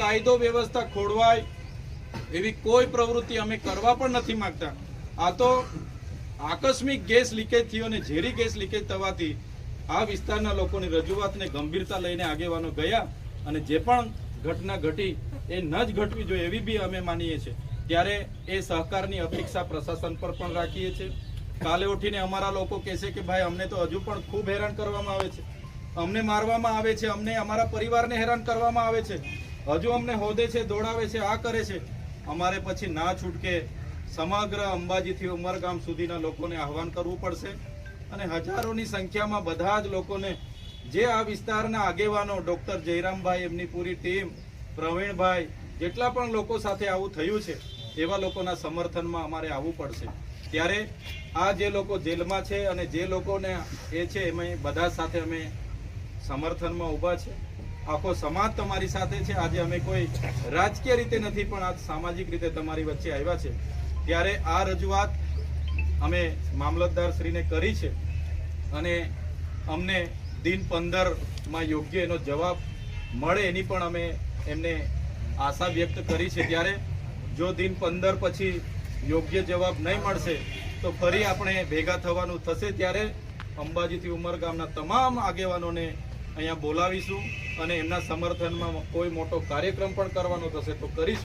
કાયદો વ્યવસ્થા ખોડવાય એવી કોઈ પ્રવૃત્તિ અમે કરવા પણ નથી માંગતા. આ તો આકસ્મિક ગેસ લીકેજ થયો અને ઝેરી ગેસ લીકેજ થવાથી આ વિસ્તારના લોકોની રજૂઆતને ગંભીરતા લઈને આગેવાનો ગયા અને જે પણ ઘટના ઘટી એ ન જ ઘટવી જોઈએ એવી બી અમે માનીએ છીએ. ત્યારે એ સહકારની અપેક્ષા પ્રશાસન પર પણ રાખીએ છીએ. કાલે ઉઠીને અમારા લોકો કહેશે કે ભાઈ, અમને તો હજુ પણ ખૂબ હેરાન કરવામાં આવે છે. અમને મારવામાં આવે છે, અમને અમારા પરિવારને હેરાન કરવામાં આવે છે. હજુ અમને હોદે છે, દોડાવે છે, આ કરે છે. અમારે પછી ના છૂટકે સમગ્ર અંબાજીથી ઉમરગામ સુધીના લોકોને આહવાન કરવું પડશે અને હજારોની સંખ્યામાં બધા જ લોકોને જે આ વિસ્તારના આગેવાનો ડૉક્ટર જયરામભાઈ, એમની પૂરી ટીમ, પ્રવીણભાઈ, જેટલા પણ લોકો સાથે આવું થયું છે, એવા લોકોના સમર્થનમાં અમારે આવવું પડશે. ત્યારે આ જે લોકો જેલમાં છે અને જે લોકોને એ છે, એમાં બધા સાથે અમે સમર્થનમાં ઊભા છે. આખો સમાજ તમારી સાથે છે. આજે અમે કોઈ રાજકીય રીતે નથી, પણ આ સામાજિક રીતે તમારી વચ્ચે આવ્યા છે. ત્યારે આ રજૂઆત અમે મામલતદાર શ્રીને કરી છે અને અમને દિન પંદરમાં યોગ્ય એનો જવાબ મળે એની પણ અમે એમને આશા વ્યક્ત કરી છે. ત્યારે જો દિન પંદર પછી યોગ્ય જવાબ નહીં મળશે, તો ફરી આપણે ભેગા થવાનું થશે. ત્યારે અંબાજીથી ઉમરગામના તમામ આગેવાનોને અહીંયા બોલાવીશું અને એમના સમર્થનમાં કોઈ મોટો કાર્યક્રમ પણ કરવાનો થશે તો કરીશું.